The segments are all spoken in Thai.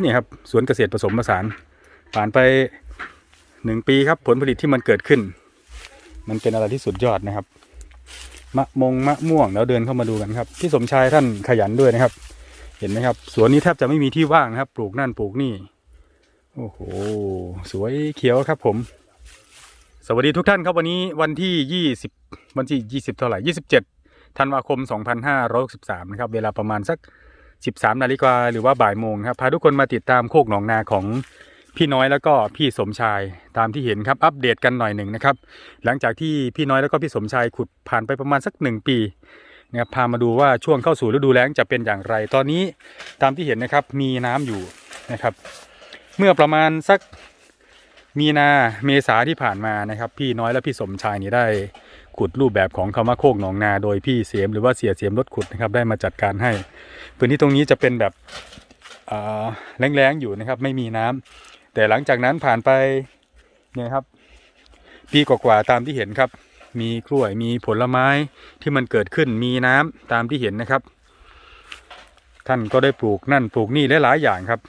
นี่ครับสวนเกษตรผสมผสาน ผ่านไปหนึ่งปีครับผลผลิตที่มันเกิดขึ้น มันเป็นอะไรที่สุดยอดนะครับ มะมงมะม่วงแล้วเดินเข้ามาดูกันครับพี่สมชายท่านขยันด้วยนะครับ เห็นไหมครับ สวนนี้แทบจะไม่มีที่ว่างนะครับ ปลูกนั่นปลูกนี่โอ้โหสวยเขียวครับผม สวัสดีทุกท่านครับวันนี้วันที่ยี่สิบวันที่ยี่สิบเท่าไหร่ยี่สิบเจ็ดธันวาคมสองพันห้าร้อยสิบสามนะครับเวลาประมาณสัก สิบสามนาฬิกาหรือว่าบ่ายโมงครับพาทุกคนมาติดตามโคกหนองนาของพี่น้อยแล้วก็พี่สมชายตามที่เห็นครับอัปเดตกันหน่อยหนึ่งนะครับ หลังจากที่พี่น้อยแล้วก็พี่สมชายขุดผ่านไปประมาณสักหนึ่งปีนะครับพามาดูว่าช่วงเข้าสู่ฤดูแล้งจะเป็นอย่างไร ตอนนี้ตามที่เห็นนะครับมีน้ำอยู่นะครับ เมื่อประมาณสักมีนาเมษาที่ผ่านมานะครับ พี่น้อยและพี่สมชายนี่ได้ ขุดรูปแบบของคำว่าโคกหนองนาโดยพี่เสียมหรือว่าเสียเสียมรถขุดนะครับได้มาจัดการให้ พื้นที่ตรงนี้จะเป็นแบบแรงๆอยู่นะครับไม่มีน้ำแต่หลังจากนั้นผ่านไปเนี่ยครับปีกว่าๆตามที่เห็นครับ มีกล้วยมีผลไม้ที่มันเกิดขึ้นมีน้ำตามที่เห็นนะครับ ท่านก็ได้ปลูกนั่นปลูกนี่หลายๆอย่างครับ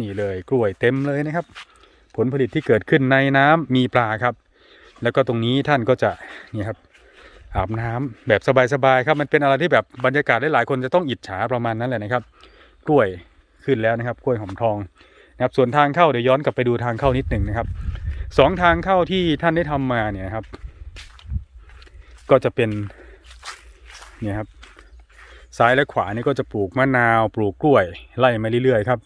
นี่เลยกล้วยเต็มเลยนะครับ ผลผลิตที่เกิดขึ้นในน้ำมีปลาครับ แล้วก็ตรงนี้ท่านก็จะนี่ครับ อาบน้ำแบบสบายๆครับ มันเป็นอะไรที่แบบบรรยากาศหลายๆคนจะต้องอิจฉาประมาณนั้นแหละนะครับ กล้วยขึ้นแล้วนะครับ กล้วยหอมทองนะครับ ส่วนทางเข้าเดี๋ยวย้อนกลับไปดูทางเข้านิดหนึ่งนะครับสองทางเข้าที่ท่านได้ทำมาเนี่ยครับ ก็จะเป็นเนี่ยครับ ซ้ายและขวานี่ก็จะปลูกมะนาว ปลูกกล้วยไล่มาเรื่อยๆครับ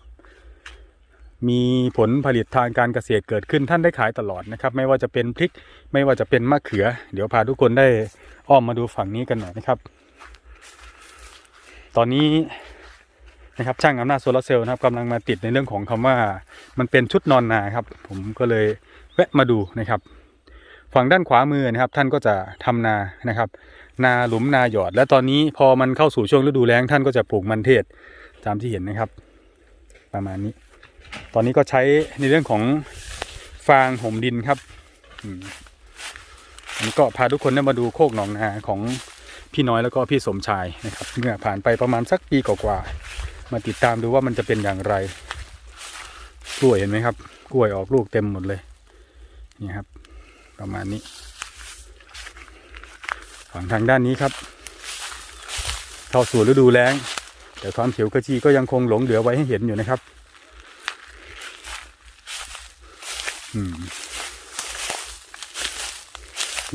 มีผลผลิตทางการเกษตรเกิดขึ้นท่านได้ขายตลอดนะครับ ไม่ว่าจะเป็นพริกไม่ว่าจะเป็นมะเขือ เดี๋ยวพาทุกคนได้ อ้อมมาดูฝั่งนี้กันหน่อยนะครับ ตอนนี้นะครับช่างอำนาจโซลาเซลล์นะครับกำลังมาติดในเรื่องของคำว่ามันเป็นชุดนอนนาครับ ผมก็เลยแวะมาดูนะครับ ฝั่งด้านขวามือนะครับ ท่านก็จะทำนานะครับ นาหลุมนาหยอด และตอนนี้พอมันเข้าสู่ช่วงฤดูแล้งท่านก็จะปลูกมันเทศตามที่เห็นนะครับ ประมาณนี้ ตอนนี้ก็ใช้ในเรื่องของฟางห่มดินครับอื มอันนี้ก็พาทุกคนได้มาดูโคกหนองนาของพี่น้อยแล้วก็พี่สมชายนะครับเมื่อผ่านไปประมาณสักปีกว่าๆมาติดตามดูว่ามันจะเป็นอย่างไรกล้วยเห็นไหมครับ กล้วยออกลูกเต็มหมดเลยนี่ครับ ประมาณนี้ฝั่งทางด้านนี้ครับเข้าสู่ฤดูแล้ง แต่ความเขียวขจีก็ยังคงหลงเหลือไว้ให้เห็นอยู่นะครับ อืม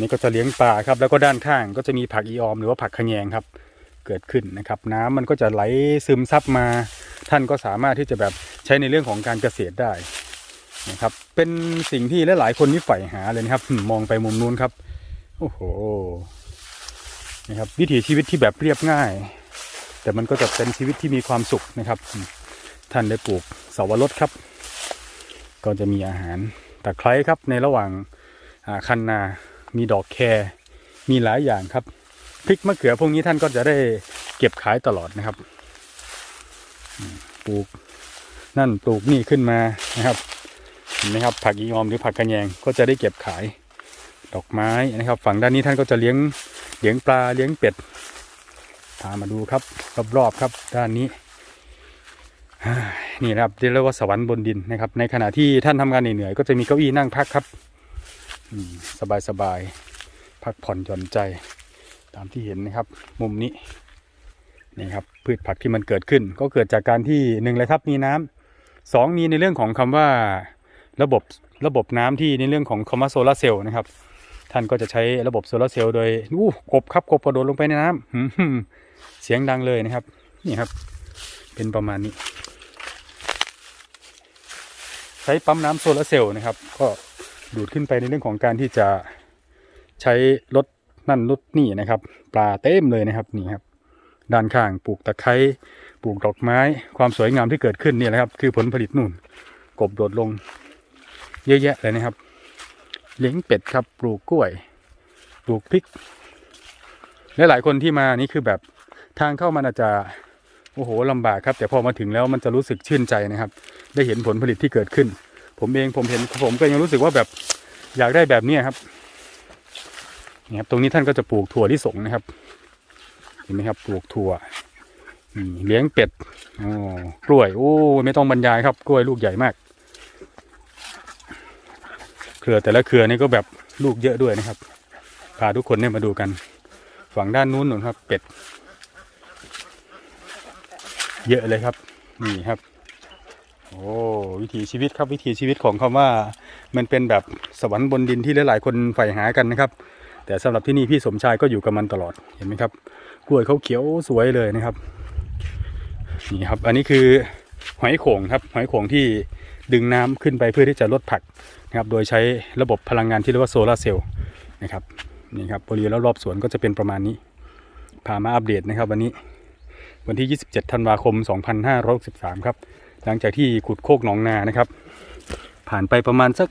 นี่ก็จะเลี้ยงปลาครับ แล้วก็ด้านข้างก็จะมีผักอีออม หรือว่าผักขะแยงครับ เกิดขึ้นนะครับ น้ำมันก็จะไหลซึมซับมา ท่านก็สามารถที่จะแบบใช้ในเรื่องของการเกษตรได้นะครับ เป็นสิ่งที่หลายๆคนนี่ใฝ่หาเลยนะครับ มองไปมุมนู้นครับ โอ้โหนะครับ วิถีชีวิตที่แบบเรียบง่าย แต่มันก็จะเป็นชีวิตที่มีความสุขนะครับ ท่านได้ปลูกเสาวรสครับ ก็จะมีอาหารตะไคร้ครับในระหว่างคันนา มีดอกแครมีหลายอย่างครับพริกมะเขือพวกนี้ท่านก็จะได้เก็บขายตลอดนะครับ ปลูกนั่นปลูกนี่ขึ้นมานะครับเห็นไหมครับ ผักอีออมหรือผักกระแยงก็จะได้เก็บขายดอกไม้นะครับ ฝั่งด้านนี้ท่านก็จะเลี้ยงเลี้ยงปลาเลี้ยงเป็ดพามาดูครับรอบๆครับ ด้านนี้นี่นะครับเรียกว่าสวรรค์บนดินนะครับ ในขณะที่ท่านทำงานเหนื่อยๆก็จะมีเก้าอี้นั่งพักครับ สบายสบายๆพักผ่อนหย่อนใจตามที่เห็นนะครับ มุมนี้นี่ครับพืชผักที่มันเกิดขึ้น ก็เกิดจากการที่หนึ่งเลยครับมีน้ำสองมีในเรื่องของคำว่าระบบระบบน้ำที่ในเรื่องของคำว่าโซลาเซลล์นะครับ ท่านก็จะใช้ระบบโซลาเซลล์โดยอู้กบครับกบกระโดดลงไปในน้ำหืมเสียงดังเลยนะครับ นี่ครับ เป็นประมาณนี้ ใช้ปั๊มน้ำโซลาเซลล์นะครับ ก็ ดูดขึ้นไปในเรื่องของการที่จะใช้รถนั่นรถนี่นะครับ ปลาเต็มเลยนะครับนี่ครับ ด้านข้างปลูกตะไคร้ปลูกดอกไม้ ความสวยงามที่เกิดขึ้นนี่แหละครับ คือผลผลิตนู่น กบโดดลง เยอะแยะเลยนะครับ เลี้ยงเป็ดครับ ปลูกกล้วย ปลูกพริกและหลายคนที่มานี่คือแบบทางเข้ามันอาจจะโอ้โหลำบากครับ แต่พอมาถึงแล้วมันจะรู้สึกชื่นใจนะครับ ได้เห็นผลผลิตที่เกิดขึ้น ผมเองผมเห็นผมก็ยังรู้สึกว่าแบบอยากได้แบบนี้ครับนี่ครับตรงนี้ท่านก็จะปลูกถั่วลิสงนะครับ เห็นไหมครับ ปลูกถั่วเลี้ยงเป็ดโอ้กล้วยโอ้ไม่ต้องบรรยายครับ กล้วยลูกใหญ่มาก เครือแต่ละเครือนี่ก็แบบลูกเยอะด้วยนะครับพาทุกคนเนี่ยมาดูกันฝั่งด้านนู้นหนุนครับ เป็ด เยอะเลยครับ นี่ครับ โอ้วิถีชีวิตครับวิถีชีวิตของคำว่ามันเป็นแบบสวรรค์บนดินที่หลายๆ คนใฝ่หากันนะครับ แต่สำหรับที่นี่พี่สมชายก็อยู่กับมันตลอดเห็นไหมครับกล้วยเขาเขียวสวยเลยนะครับนี่ครับอันนี้คือหอยโข่งครับหอยโข่งที่ดึงน้ำขึ้นไปเพื่อที่จะลดผักนะครับโดยใช้ระบบพลังงานที่เรียกว่าโซลาร์เซลล์นะครับนี่ครับบริเวณรอบๆสวนก็จะเป็นประมาณนี้พามาอัปเดตนะครับ วันนี้วันที่ 27 ธันวาคม 2563 ครับ หลังจากที่ขุดโคกหนองนานะครับ ผ่านไปประมาณสัก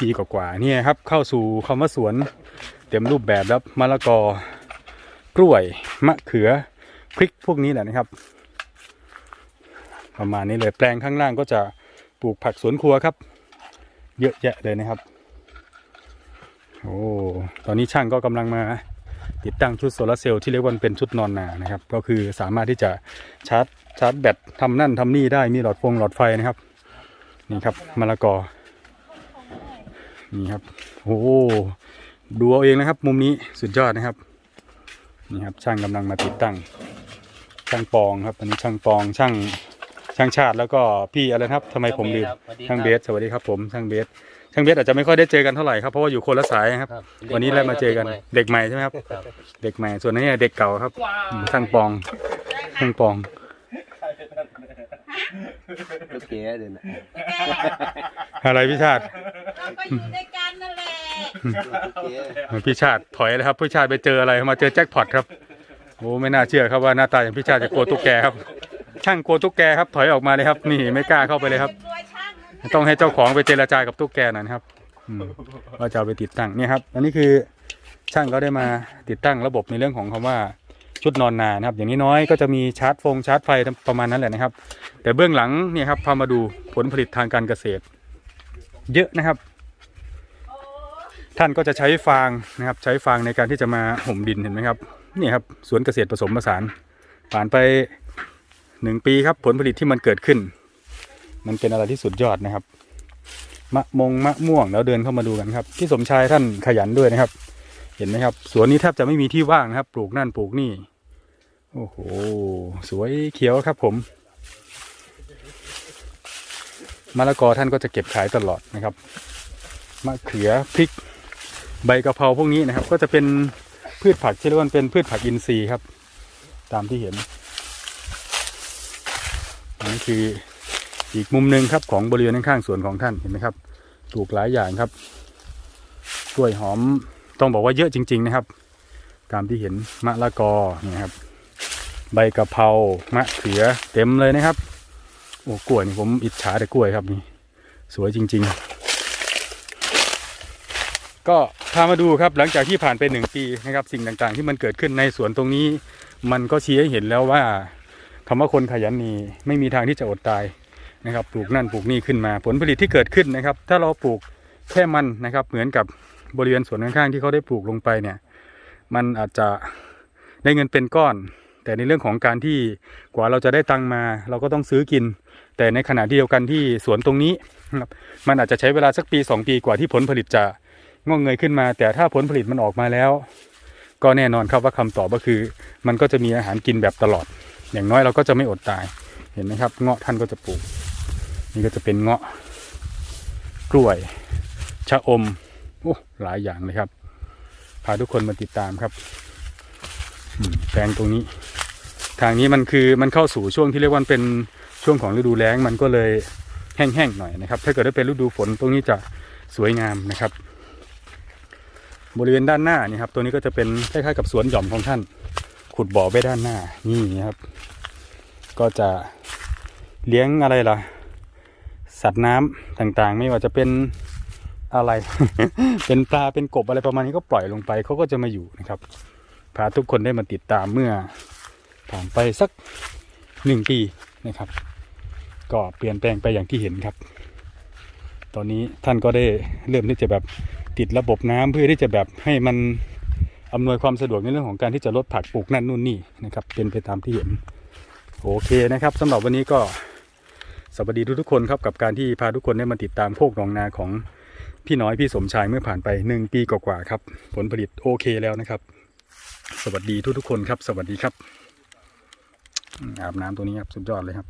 ปีกว่าๆเนี่ยครับเข้าสู่คำว่าสวนเต็มรูปแบบแล้วมะละกอกล้วยมะเขือพริกพวกนี้แหละนะครับ ประมาณนี้เลยแปลงข้างล่างก็จะปลูกผักสวนครัวครับ เยอะแยะเลยนะครับโอ้ตอนนี้ช่างก็กำลังมาติดตั้งชุดโซลาร์เซลล์ที่เรียกว่าเป็นชุดนอนนานะครับ ก็คือสามารถที่จะชาร์จ ชาร์จแบตทำนั่นทำนี่ได้มีหลอดฟงหลอดไฟนะครับ นี่ครับมะละกอ นี่ครับโอ้ดูเอาเองนะครับ มุมนี้สุดยอดนะครับ นี่ครับช่างกำลังมาติดตั้ง ช่างปองครับอันนี้ช่างปองช่างช่างชาติแล้วก็พี่อะไรนะครับทำไมผมลืมช่างเบสสวัสดีครับผมช่างเบสช่างเบสอาจจะไม่ค่อยได้เจอกันเท่าไหร่ครับเพราะว่าอยู่คนละสายครับ วันนี้ได้มาเจอกันเด็กใหม่ใช่ไหมครับครับเด็กใหม่ส่วนนี้เด็กเก่าครับอืมช่างปองช่างปอง โอเคเดี๋ยวนะอะไรพี่ชาติเราก็อยู่ด้วยกันนั่นแหละโอเคพี่ชาติถอยเลยครับพี่ชาติไปเจออะไรมาเจอแจ็คพอตครับโอ้ไม่น่าเชื่อครับว่าหน้าตาอย่างพี่ชาติจะกลัวตุ๊กแกครับ ช่างกลัวตุ๊กแกครับถอยออกมาเลยครับ นี่ไม่กล้าเข้าไปเลยครับ กลัวช่างนั่นต้องให้เจ้าของไปเจรจากับตุ๊กแกหน่อยนะครับอืมว่าจะเอาไปติดตั้งเนี่ยครับ อันนี้คือช่างก็ได้มาติดตั้งระบบในเรื่องของคำว่า ชุดนอนนานะครับ อย่างนี้น้อยก็จะมีชาร์จฟงชาร์จไฟประมาณนั้นแหละนะครับ แต่เบื้องหลังเนี่ยครับพามาดูผลผลิตทางการเกษตร เยอะนะครับ ท่านก็จะใช้ฟางนะครับ ใช้ฟางในการที่จะมาห่มดินเห็นไหมครับนี่ครับสวนเกษตรผสมผสาน ผ่านไปหนึ่งปีครับ ผลผลิตที่มันเกิดขึ้น มันเป็นอะไรที่สุดยอดนะครับมะมงมะม่วงแล้วเดินเข้ามาดูกันครับพี่สมชายท่านขยันด้วยนะครับ เห็นไหมครับ สวนนี้แทบจะไม่มีที่ว่างนะครับ ปลูกนั่นปลูกนี่ โอ้โห สวยเขียวครับผมมะละกอท่านก็จะเก็บขายตลอดนะครับมะเขือพริกใบกะเพราพวกนี้นะครับ ก็จะเป็นพืชผักที่เรียกว่าเป็นพืชผักอินทรีย์ครับ ตามที่เห็นนนี้คืออีกมุมหนึ่งครับของบริเวณข้างๆสวนของท่านเห็นไหมครับปลูกหลายอย่างครับกล้วยหอมต้องบอกว่าเยอะจริง ๆ นะครับ ตามที่เห็นมะละกอเนี่ยครับ ใบกะเพรามะเขือเต็มเลยนะครับ โอ้กล้วยนี่ผมอิจฉาแต่กล้วยครับนี่ สวยจริง ๆ ก็พามาดูครับหลังจากที่ผ่านไปหนึ่งปีนะครับ สิ่งต่างๆ ที่มันเกิดขึ้นในสวนตรงนี้ มันก็ชี้ให้เห็นแล้วว่าคำว่าคนขยันนี่ไม่มีทางที่จะอดตายนะครับ ปลูกนั่นปลูกนี่ขึ้นมาผลผลิตที่เกิดขึ้นนะครับ ถ้าเราปลูกแค่มันนะครับ เหมือนกับบริเวณสวนข้างๆที่เขาได้ปลูกลงไปเนี่ย มันอาจจะได้เงินเป็นก้อน แต่ในเรื่องของการที่กว่าเราจะได้ตังมา เราก็ต้องซื้อกิน แต่ในขณะที่เดียวกันที่สวนตรงนี้ครับมันอาจจะใช้เวลาสักปี 2 ปีกว่าที่ผลผลิตจะงอกเงยขึ้นมา แต่ถ้าผลผลิตมันออกมาแล้ว ก็แน่นอนครับว่าคำตอบก็คือ มันก็จะมีอาหารกินแบบตลอด อย่างน้อยเราก็จะไม่อดตายเห็นไหมครับ เงาะท่านก็จะปลูก นี่ก็จะเป็นเงาะกล้วยชะอมโอ้หลายอย่างเลยครับ พาทุกคนมาติดตามครับแปลงตรงนี้ ทางนี้มันคือมันเข้าสู่ช่วงที่เรียกว่าเป็นช่วงของฤดูแล้งมันก็เลยแห้งๆหน่อยนะครับ ถ้าเกิดได้เป็นฤดูฝนตรงนี้จะสวยงามนะครับ บริเวณด้านหน้านี่ครับ ตัวนี้ก็จะเป็นคล้ายๆกับสวนหย่อมของท่าน ขุดบ่อไว้ด้านหน้านี่ครับ ก็จะเลี้ยงอะไรล่ะ สัตว์น้ำต่างๆ ไม่ว่าจะเป็นอะไร เป็นปลาเป็นกบอะไรประมาณนี้ก็ปล่อยลงไปเขาก็จะมาอยู่นะครับพาทุกคนได้มาติดตามเมื่อ ผ่านไปสักหนึ่งปีนะครับ ก็เปลี่ยนแปลงไปอย่างที่เห็นครับ ตอนนี้ท่านก็ได้เริ่มที่จะแบบติดระบบน้ำเพื่อที่จะแบบให้มันอำนวยความสะดวกในเรื่องของการที่จะลดผักปลูกนั่นนู่นนี่นะครับ เป็นไปตามที่เห็นโอเคนะครับสำหรับวันนี้ก็สวัสดีทุกๆคนครับกับการที่พาทุกคนได้มาติดตามโคกหนองนาของพี่น้อยพี่สมชายเมื่อผ่านไป 1 ปีกว่าๆครับ ผลผลิตโอเคแล้วนะครับ สวัสดีทุกๆคนครับ สวัสดีครับ อาบน้ำตัวนี้ครับ สุดยอดเลยครับ